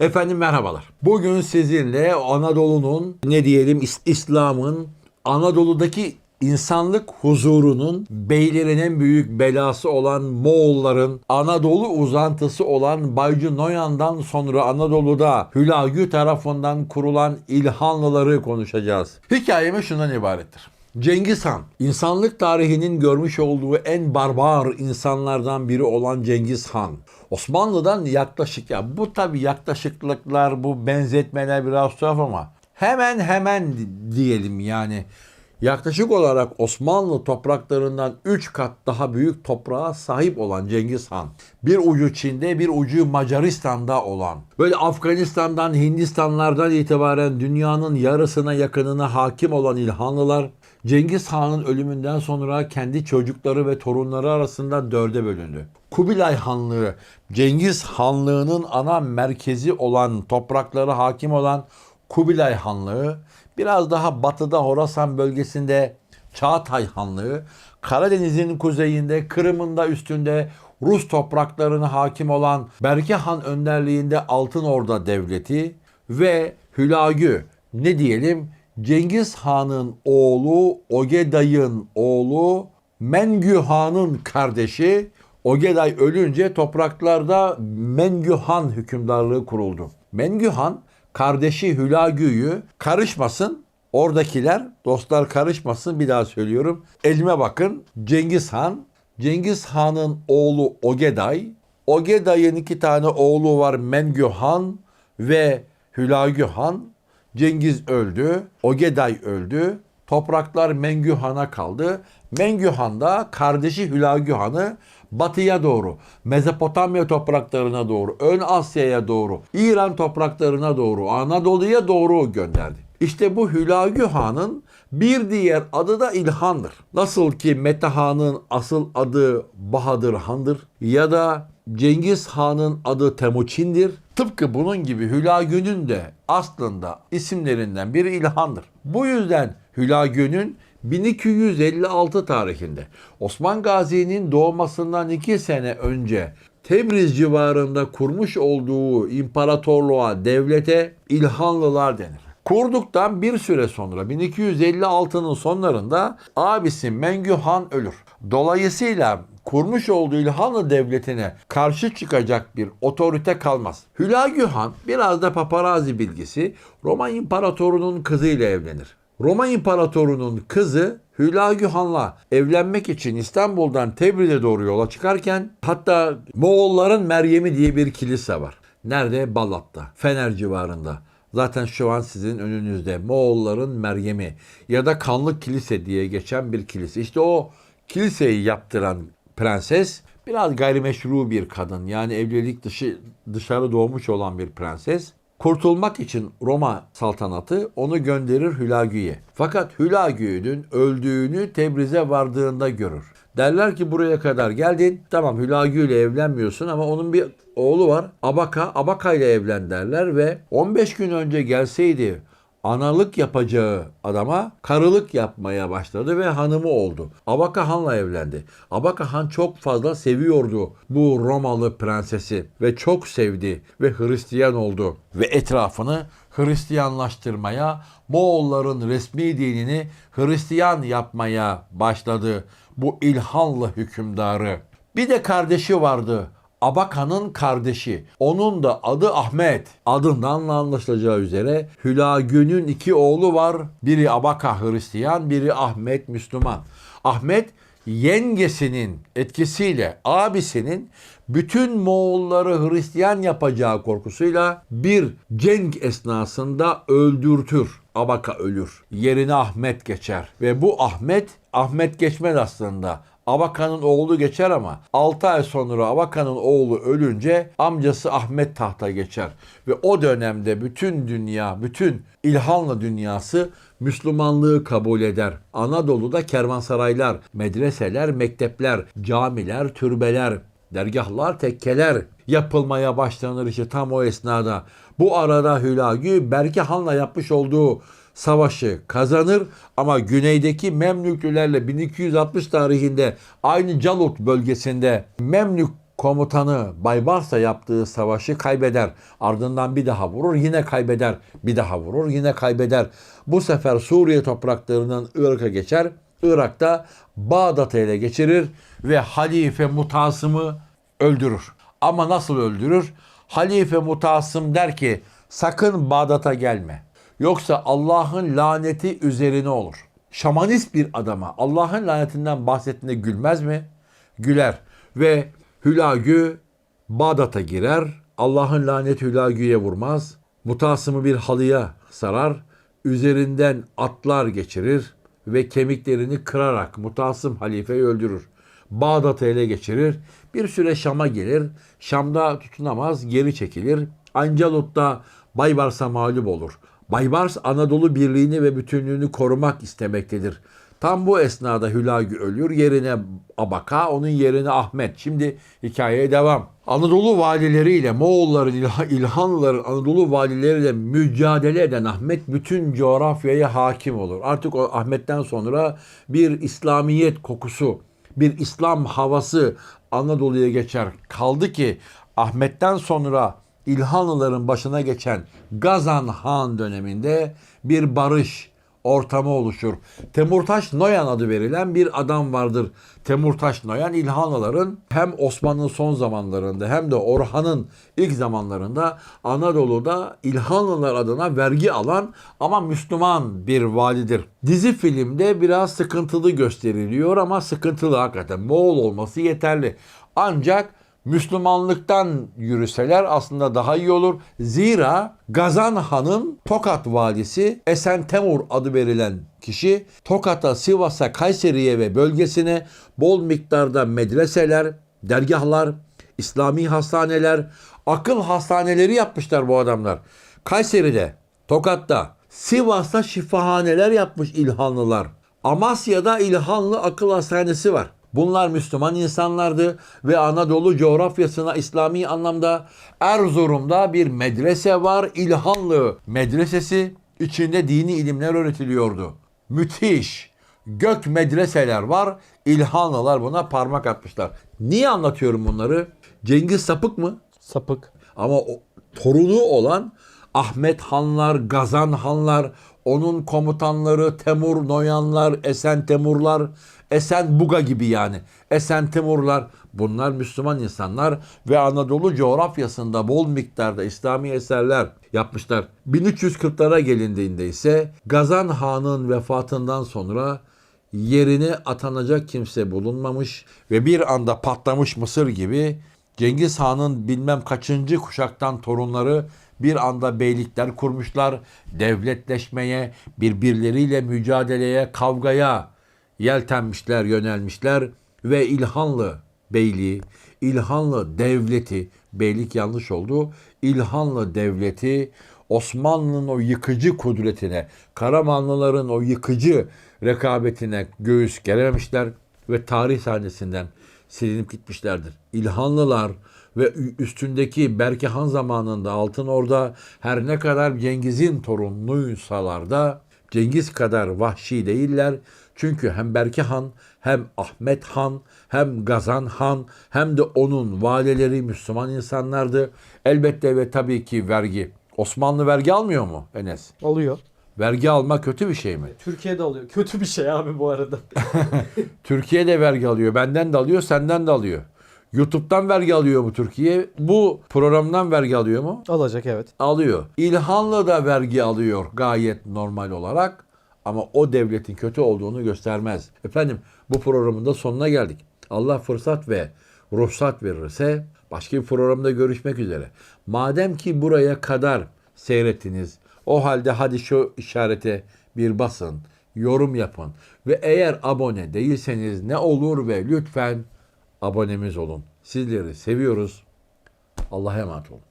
Efendim merhabalar. Bugün sizinle Anadolu'nun ne diyelim İs- İslam'ın Anadolu'daki insanlık huzurunun beylerin en büyük belası olan Moğolların Anadolu uzantısı olan Baycı Noyan'dan sonra Anadolu'da Hülagü tarafından kurulan İlhanlıları konuşacağız. Hikayemiz şundan ibarettir. Cengiz Han, insanlık tarihinin görmüş olduğu en barbar insanlardan biri olan Cengiz Han. Osmanlı'dan yaklaşık ya bu tabi yaklaşıklıklar bu benzetmeler biraz tuhaf ama hemen hemen diyelim yani yaklaşık olarak Osmanlı topraklarından 3 kat daha büyük toprağa sahip olan Cengiz Han. Bir ucu Çin'de bir ucu Macaristan'da olan böyle Afganistan'dan Hindistanlardan itibaren dünyanın yarısına yakınına hakim olan İlhanlılar Cengiz Han'ın ölümünden sonra kendi çocukları ve torunları arasında dörde bölündü. Kubilay Hanlığı, Cengiz Hanlığı'nın ana merkezi olan toprakları hakim olan Kubilay Hanlığı, biraz daha batıda Horasan bölgesinde Çağatay Hanlığı, Karadeniz'in kuzeyinde, Kırım'ın da üstünde Rus topraklarına hakim olan Berke Han önderliğinde Altın Orda Devleti ve Hülagü ne diyelim Cengiz Han'ın oğlu Ogeday'ın oğlu Mengü Han'ın kardeşi Ogeday ölünce topraklarda Mengü Han hükümdarlığı kuruldu. Mengü Han kardeşi Hülagü'yü karışmasın oradakiler dostlar karışmasın bir daha söylüyorum. Elime bakın Cengiz Han, Cengiz Han'ın oğlu Ogeday, Ogeday'ın iki tane oğlu var Mengü Han ve Hülagü Han. Cengiz öldü, Ogeday öldü. Topraklar Mengü Han'a kaldı. Mengü Han da kardeşi Hülagü Han'ı batıya doğru, Mezopotamya topraklarına doğru, Ön Asya'ya doğru, İran topraklarına doğru, Anadolu'ya doğru gönderdi. İşte bu Hülagü Han'ın bir diğer adı da İlhan'dır. Nasıl ki Mete Han'ın asıl adı Bahadır Han'dır ya da Cengiz Han'ın adı Temuçin'dir. Tıpkı bunun gibi Hülagü'nün de aslında isimlerinden biri İlhan'dır. Bu yüzden Hülagü'nün 1256 tarihinde Osman Gazi'nin doğmasından iki sene önce Tebriz civarında kurmuş olduğu imparatorluğa, devlete İlhanlılar denir. Kurduktan bir süre sonra 1256'nın sonlarında abisi Mengü Han ölür. Dolayısıyla kurmuş olduğu İlhanlı devletine karşı çıkacak bir otorite kalmaz. Hülagü Han biraz da paparazi bilgisi Roma İmparatorunun kızıyla evlenir. Roma İmparatorunun kızı Hülagü Han'la evlenmek için İstanbul'dan Tebriz'e doğru yola çıkarken hatta Moğolların Meryem'i diye bir kilise var. Nerede? Balat'ta. Fener civarında. Zaten şu an sizin önünüzde Moğolların Meryem'i ya da Kanlı Kilise diye geçen bir kilise. İşte o kiliseyi yaptıran prenses biraz gayrimeşru bir kadın. Yani evlilik dışı dışarı doğmuş olan bir prenses. Kurtulmak için Roma saltanatı onu gönderir Hülagü'ye. Fakat Hülagü'nün öldüğünü Tebriz'e vardığında görür. Derler ki buraya kadar geldin. Tamam Hülagü ile evlenmiyorsun ama onun bir oğlu var. Abaka. Abaka ile evlen derler ve 15 gün önce gelseydi analık yapacağı adama karılık yapmaya başladı ve hanımı oldu. Abaka Han'la evlendi. Abaka Han çok fazla seviyordu bu Romalı prensesi ve çok sevdi ve Hristiyan oldu ve etrafını Hristiyanlaştırmaya, Moğolların resmi dinini Hristiyan yapmaya başladı bu İlhanlı hükümdarı. Bir de kardeşi vardı. Abaka'nın kardeşi. Onun da adı Ahmet. Adından da anlaşılacağı üzere Hülagü'nün iki oğlu var. Biri Abaka Hristiyan, biri Ahmet Müslüman. Ahmet yengesinin etkisiyle abisinin bütün Moğolları Hristiyan yapacağı korkusuyla bir cenk esnasında öldürtür. Abaka ölür. Yerine Ahmet geçer. Ve bu Ahmet, Ahmet geçmez aslında. Abaka'nın oğlu geçer ama 6 ay sonra Abaka'nın oğlu ölünce amcası Ahmet tahta geçer. Ve o dönemde bütün dünya, bütün İlhanlı dünyası Müslümanlığı kabul eder. Anadolu'da kervansaraylar, medreseler, mektepler, camiler, türbeler, dergahlar, tekkeler yapılmaya başlanır işte tam o esnada. Bu arada Hülagü Berke Han'la yapmış olduğu savaşı kazanır ama güneydeki Memlüklülerle 1260 tarihinde aynı Calut bölgesinde Memlük komutanı Baybars'la yaptığı savaşı kaybeder. Ardından bir daha vurur, yine kaybeder. Bir daha vurur, yine kaybeder. Bu sefer Suriye topraklarından Irak'a geçer. Irak'ta Bağdat'ı ele geçirir ve Halife Mutasım'ı öldürür. Ama nasıl öldürür? Halife Mutasım der ki sakın Bağdat'a gelme. Yoksa Allah'ın laneti üzerine olur. Şamanist bir adama Allah'ın lanetinden bahsettiğinde gülmez mi? Güler. Ve Hülagü Bağdat'a girer. Allah'ın laneti Hülagü'ye vurmaz. Mutasımı bir halıya sarar. Üzerinden atlar geçirir ve kemiklerini kırarak Mutasım halifeyi öldürür. Bağdat'ı ele geçirir. Bir süre Şam'a gelir. Şam'da tutunamaz, geri çekilir. Ancalut'ta Baybars'a mağlup olur. Baybars Anadolu birliğini ve bütünlüğünü korumak istemektedir. Tam bu esnada Hülagü ölür. Yerine Abaka, onun yerine Ahmet. Şimdi hikayeye devam. Anadolu valileriyle Moğolların, İlha- İlhanlıların Anadolu valileriyle mücadele eden Ahmet bütün coğrafyaya hakim olur. Artık o Ahmet'ten sonra bir İslamiyet kokusu, bir İslam havası Anadolu'ya geçer. Kaldı ki Ahmet'ten sonra İlhanlıların başına geçen Gazan Han döneminde bir barış ortamı oluşur. Temurtaş Noyan adı verilen bir adam vardır. Temurtaş Noyan İlhanlıların hem Osmanlı'nın son zamanlarında hem de Orhan'ın ilk zamanlarında Anadolu'da İlhanlılar adına vergi alan ama Müslüman bir validir. Dizi filmde biraz sıkıntılı gösteriliyor ama sıkıntılı hakikaten. Moğol olması yeterli. Ancak Müslümanlıktan yürüseler aslında daha iyi olur. Zira Gazan Han'ın Tokat valisi Esen Temur adı verilen kişi Tokat'a, Sivas'a, Kayseri'ye ve bölgesine bol miktarda medreseler, dergahlar, İslami hastaneler, akıl hastaneleri yapmışlar bu adamlar. Kayseri'de, Tokat'ta, Sivas'ta şifahaneler yapmış İlhanlılar. Amasya'da İlhanlı Akıl Hastanesi var. Bunlar Müslüman insanlardı ve Anadolu coğrafyasına İslami anlamda Erzurum'da bir medrese var. İlhanlı Medresesi içinde dini ilimler öğretiliyordu. Müthiş. Gök medreseler var. İlhanlılar buna parmak atmışlar. Niye anlatıyorum bunları? Cengiz sapık mı? Sapık. Ama o, torunu olan Ahmet Hanlar, Gazan Hanlar, onun komutanları Temur Noyanlar, Esen Temurlar, Esen Buga gibi yani. Esen Temurlar bunlar Müslüman insanlar ve Anadolu coğrafyasında bol miktarda İslami eserler yapmışlar. 1340'lara gelindiğinde ise Gazan Han'ın vefatından sonra yerine atanacak kimse bulunmamış ve bir anda patlamış mısır gibi Cengiz Han'ın bilmem kaçıncı kuşaktan torunları bir anda beylikler kurmuşlar. Devletleşmeye, birbirleriyle mücadeleye, kavgaya yeltenmişler, yönelmişler ve İlhanlı Beyliği, İlhanlı Devleti, beylik yanlış oldu, İlhanlı Devleti Osmanlı'nın o yıkıcı kudretine, Karamanlıların o yıkıcı rekabetine göğüs gerememişler ve tarih sahnesinden silinip gitmişlerdir. İlhanlılar ve üstündeki Berke Han zamanında Altın Orda her ne kadar Cengiz'in torunluysalar da Cengiz kadar vahşi değiller. Çünkü hem Berke Han hem Ahmet Han hem Gazan Han hem de onun valileri Müslüman insanlardı. Elbette ve tabii ki vergi. Osmanlı vergi almıyor mu Enes? Oluyor. Vergi alma kötü bir şey mi? Türkiye'de alıyor. Kötü bir şey abi bu arada. Türkiye de vergi alıyor. Benden de alıyor, senden de alıyor. YouTube'dan vergi alıyor mu Türkiye? Bu programdan vergi alıyor mu? Alacak evet. Alıyor. İlhanlı da vergi alıyor gayet normal olarak. Ama o devletin kötü olduğunu göstermez. Efendim bu programın da sonuna geldik. Allah fırsat ve ruhsat verirse başka bir programda görüşmek üzere. Madem ki buraya kadar seyrettiniz, o halde hadi şu işarete bir basın, yorum yapın ve eğer abone değilseniz ne olur ve lütfen abonemiz olun. Sizleri seviyoruz. Allah'a emanet olun.